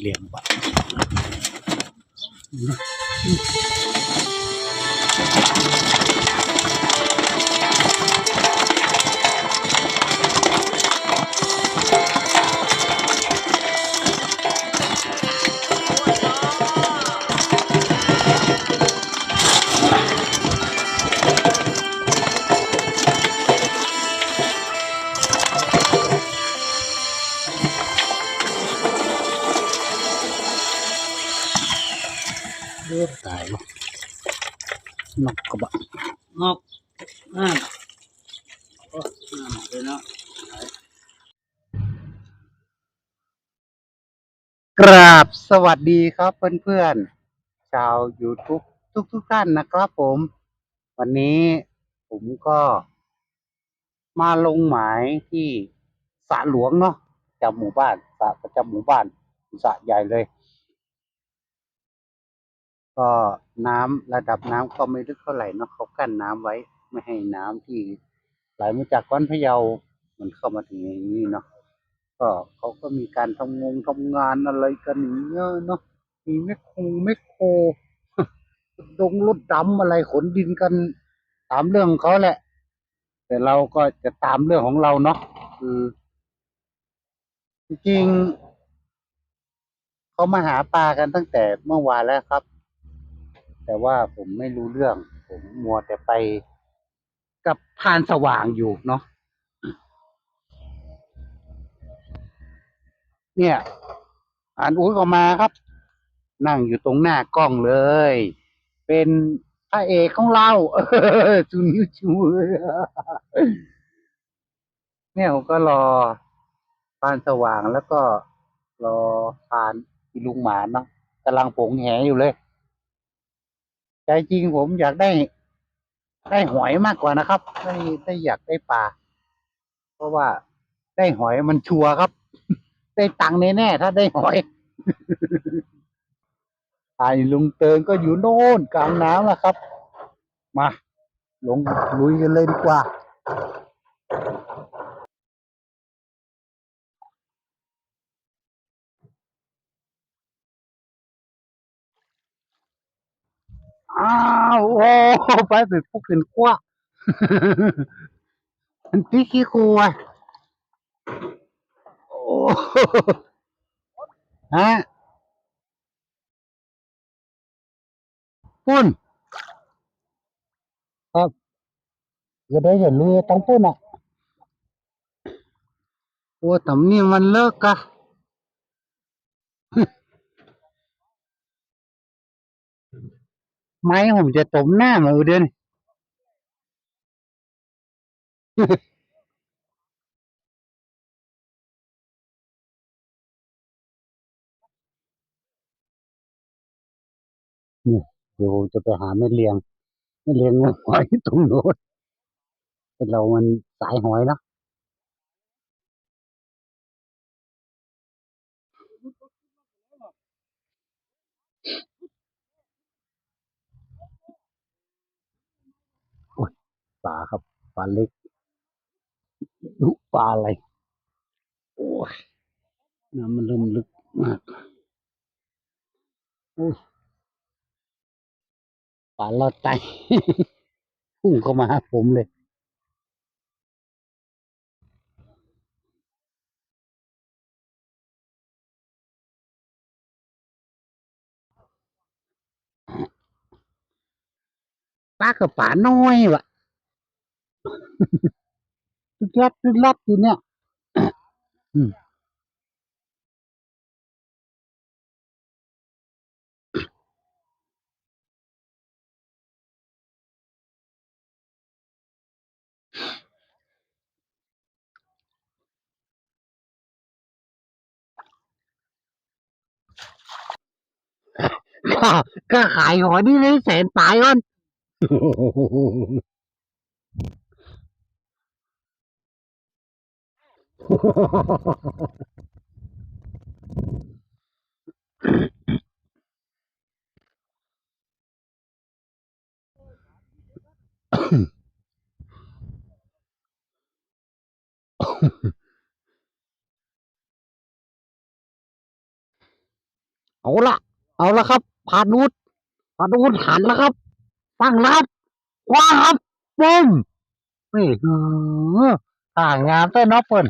เลี้ยงปะ เลือตายเนาะนกกระบะงอกอ่าโอ้อ่าเดี๋ยวเนาะกราบสวัสดีครับเพื่อนๆ ชาว YouTube ทุกทุกๆท่านนะครับผม วันนี้ผมก็มาลงหมายที่สระหลวงเนาะประจำหมู่บ้านสระประจำหมู่บ้านสระใหญ่เลย ก็น้ำระดับน้ำก็ไม่ลึกเท่าไหร่เนาะเขากั้นน้ำไว้ไม่ให้น้ำที่ไหลมาจากก้อนพะเยา มันเข้ามาถึงอย่างนี้เนาะก็เขาก็มีการทำงงทำงานอะไรกันอย่างเนาะมีแมคโครแมคโครดงรถดำอะไรขนดินกันตามเรื่องของเขาแหละ แต่เราก็จะตามเรื่องของเราเนาะคือจริงๆเขามาหาปลากันตั้งแต่เมื่อวานแล้วครับ แต่ว่าผมไม่รู้เรื่อง ผมมัวแต่ไปกับพานสว่างอยู่เนาะเนี่ย อ่านอุ้ยก็มาครับ นั่งอยู่ตรงหน้ากล้องเลย เป็นพระเอกของเราจูนิ้วชูเนี่ยผมก็รอพานสว่างแล้วก็รอพานอีลุงหมานเนาะกำลังผงแหอยู่เลย ใจจริงผมอยากได้ ได้หอยมากกว่านะครับได้ได้อยากได้ปลาเพราะว่าได้หอยมันชัวร์ครับ ได้ตังค์แน่ๆถ้าได้หอยไอ้ลุงเติงก็อยู่โน่นกลางน้ำนะครับ มา ลงลุยกันเลยดีกว่า อ้าวโอ้ไปเป็นพวกเป็นขั้วมันพี่ขี้ครัวโอ้ฮะปุ้นครับจะได้อย่าลุยตั้งปุ้นอะโอ้ทำนี่มันเลิกกะ ไม้ผมจะตมหน้ามาเดือนเนี่ยเดี๋ยวจะไปหาแม่เลียงแม่เลียงหอยตรงโน้นแต่เรามันสายหอยเนอะ ปลาครับปลาเล็กดูปลาอะไรโอ้ยน้ำมันเริ่มลึกมากโอ้ยปลาลอดไตพุ่งเข้ามาหาผมเลยปลากับปลาน้อยวะ ลึกลับลึกลับอยู่เนี่ยก็ขายหอยนี่เลยแสนปลายก่อน เอาละเอาละครับผ่านวุฒผ่านวุฒหันแล้วครับฟังนะครับว้าครับปุ้มนี่เออต่างงามเต้นนอเปิ้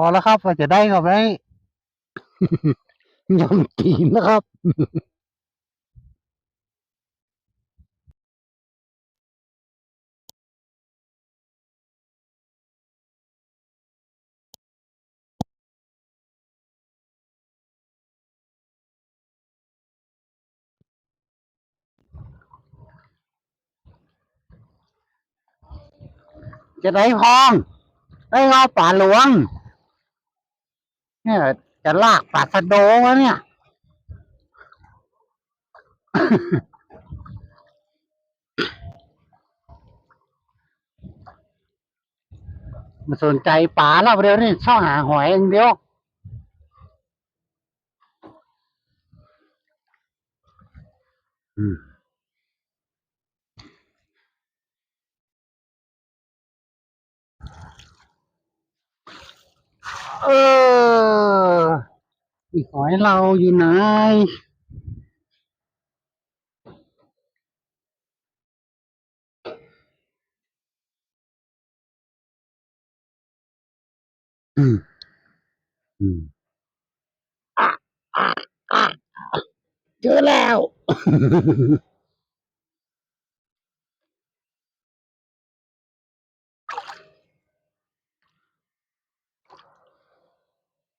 อแล้วครับว่าจะได้กับได้ยำกีนนะครับ จะได้พอง ได้งอป่าหลวง เนี่ยจะลากป่าสะโดวะเนี่ย มาสนใจป่าแล้วเดียวนี่ช่องหาหอยอย่างเดียวอืม เอออีหอยเราอยู่ไหนอืมอืมอะอะอะเจอแล้ว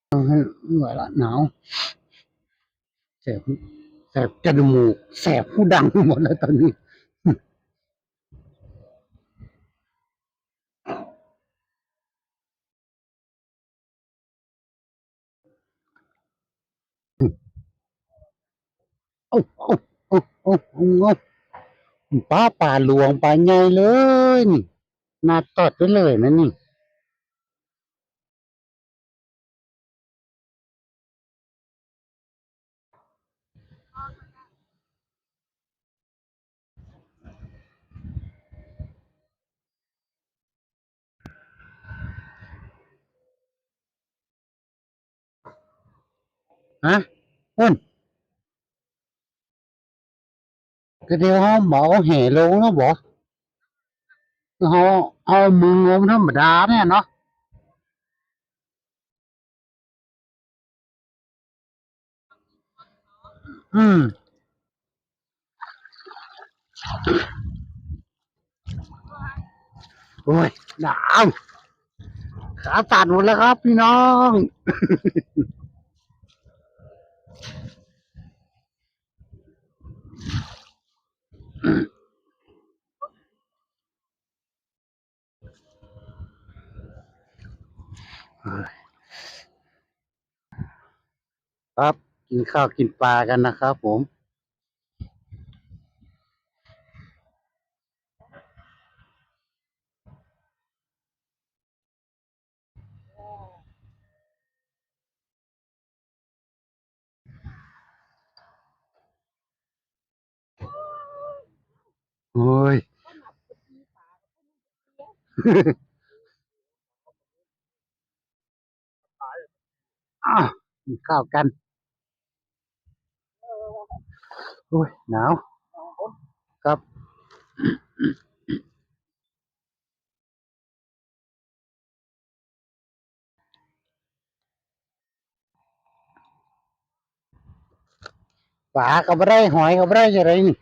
เอาให้ ไม่ไหวละหนาวแสบแสบจมูกแสบผู้ดังหมดแล้วตอนนี้โอ้โอ้โอ้โอ้โอ้ป้าป่าหลวงป่าใหญ่เลยนี่นาตอดไปเลยนะนี่ ฮะอุ้นก็เดี๋ยวเขาหมอแห่ลงแล้วบอกเขาเอามืองมธรรมดาเนี่ยเนาะอืมโอ้ยหนาวขาสั่นหมดแล้วครับพี่น้อง ครับ กินข้าวกินปลากันนะครับผม โอ้ย อ้าวกิน ข้าวกัน โอ้ย หนาว ครับปลากับไรหอยกับไรอะไรนี่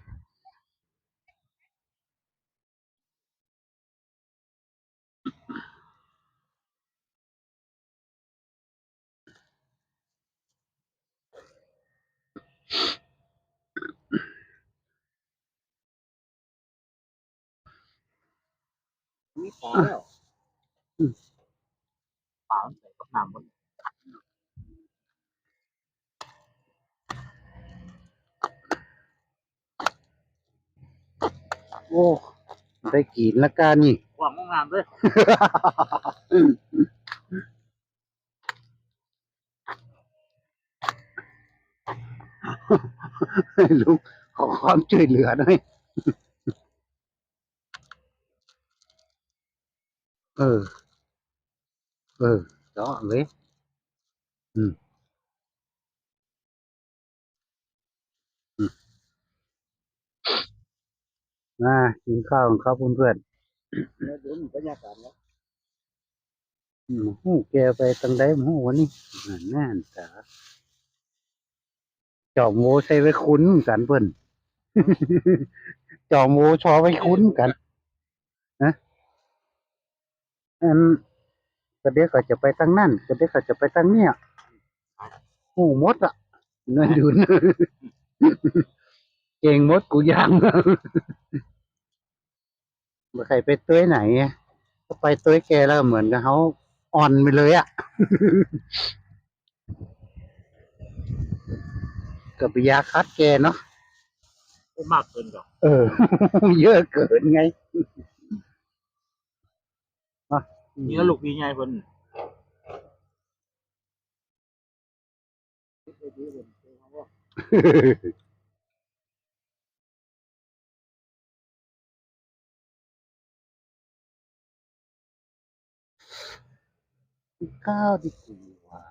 มีปลาแล้วปลาใส่กับน้ำมันโอ้ ได้กินแล้วกันนี่ กว่างงงามเลยลุงขอความช่วยเหลือหน่อยเออ เออ đó อือ ừ. ừ. à những con khóc buồn vượt ากินข้าวของครับเพื่อนแล้วดูบรรยากาศแล้วหูแกไปตังใดหมูวันนี้น่านตาจอมโมใส่ไว้คุ้นกันเพื่อนจอมโมชอไว้คุ้นกันนะอันก็เดี๋ยวก็จะไปทางนั่นก็เดี๋ยวก็จะไปทางเนี้ยหูมดอะนั่นดูนเก่งมดกูยัง มาใครไปเต้ยไหนอะก็ไปเต้ยแกแล้วเหมือนกับเขาอ่อนไปเลยอะกับยาคัดแกเนาะก็มากเกินกับเออ เยอะเกินไงนี่ก็ลูกพี่ใหญ่เพิ่น ข้าดีกว่า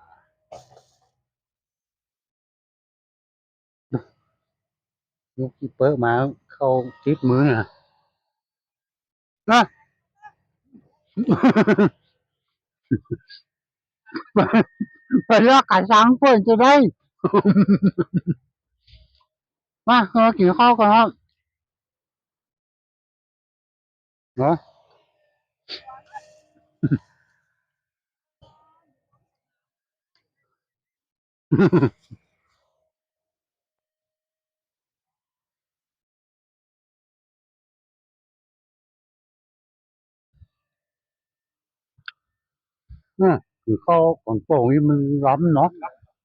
ลูกที่เปิดมาเข้าทิปมือนะนะไปเลือกกันสังเพื่อนจะได้ มาเรากินข้าวกันครับเข้าก่อนโป่งนี่มึงร้อนเนาะ อ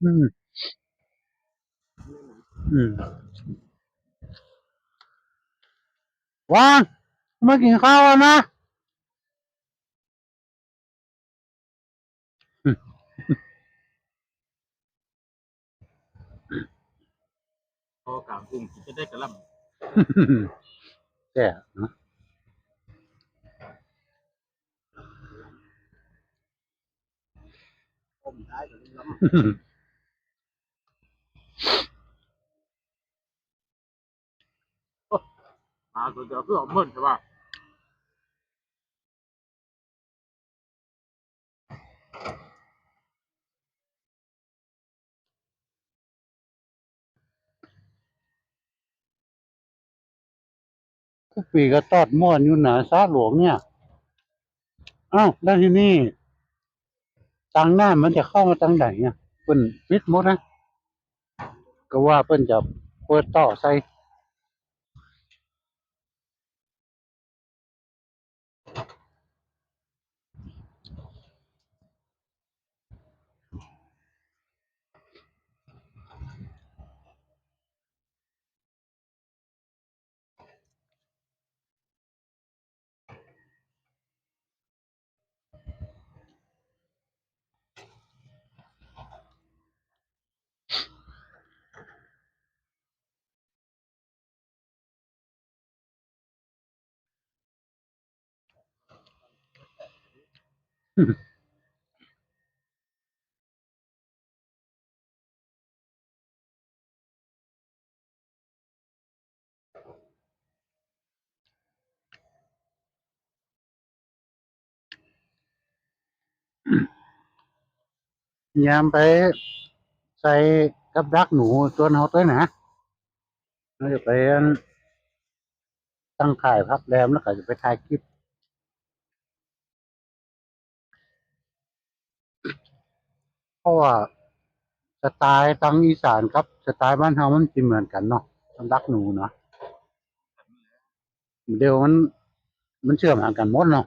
ืมอืมวางมากินข้าวแล้วนะ พอกลางกรุงจะได้กระลแก่เนาะำผมได้กับลำมาตัวเดียวเพื่อเอาเมินใช่ป่ะ ทุกปีก็ตอดม่วนอยู่หนาซาหลวงเนี่ยอ้าวแล้วที่นี่ตังหน้ามันจะเข้ามาตังไหนเนี่ยเปิ้นปิดหมดนะก็ว่าเปิ้นจะเปิดต่อใส่ ยามไปใส่กับดักหนูตัวเฮาตัวนะเราจะไปตั้งข่ายพักแรมแล้วก็จะไปถ่ายคลิป เพราะว่าสไตล์ทางอีสานครับสไตล์บ้านเฮามันสิเหมือนกันเนาะสำดักหนูเนาะเดี๋ยวมัน มันเชื่อมหากันหมดเนาะ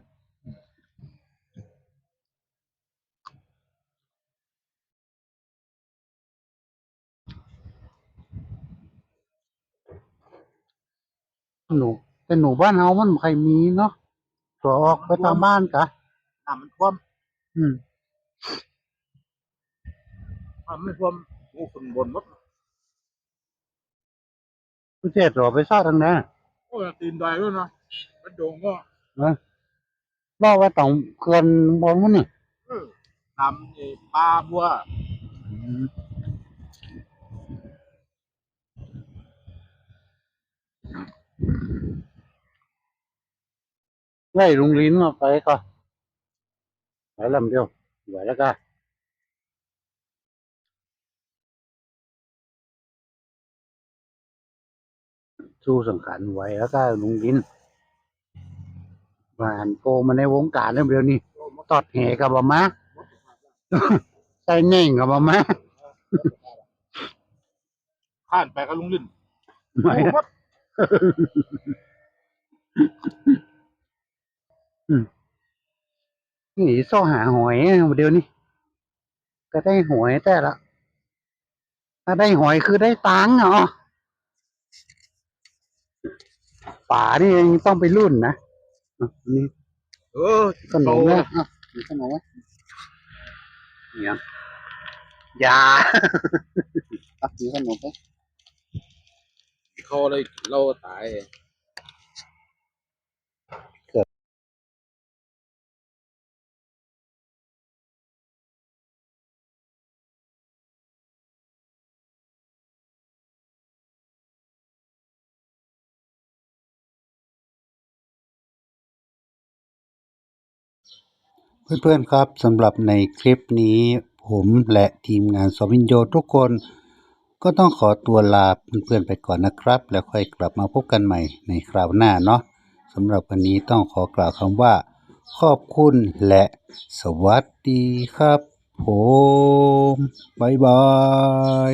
หนูแต่หนูบ้านเฮามันบ่ใครมีเนาะตัวออกไปตามบ้านกะน้ำมันท่วม อืม น้ำมันท่วมโอ้คนบนหมดผู้เจ็ดตัวไปซ่าทางนั้นโอ้ยตีนดอยด้วยเนาะมันโด่งก็บอกว่าต้องเขื่อนบนมันนี่เออทำไอ้ปลาบัวไล่ลุงลิ้นมาไปก็ไปลำเดียวไหวแล้วก็ สู้สังขารไหวแล้วก็ลุงลิ้นวานโกมาในวงการเรื่องเดียวนี้ตอดแห่กับบะมาใส่เน่งกับบะมาข้านไปกับลุงลิ้นไม่โอ้วัดนี่ซ่อหาหอยเดี๋ยวนี้ก็ได้หอยแต่ละถ้าได้หอยคือได้ตังค์เหรอ ป่านี่ยังต้องไปรุ่นนะอะนี่เออขนมนะอะมีขนมไหมเนี่ยยาอะมีขนมไหมเขาเลยเราตาย เพื่อนๆครับสำหรับในคลิปนี้ผมและทีมงานสวินโยทุกคน ก็ต้องขอตัวลาเพื่อนๆไปก่อนนะครับ แล้วค่อยกลับมาพบกันใหม่ในคราวหน้าเนาะสำหรับวันนี้ต้องขอกล่าวคำว่า ขอบคุณและสวัสดีครับผมบ๊ายบาย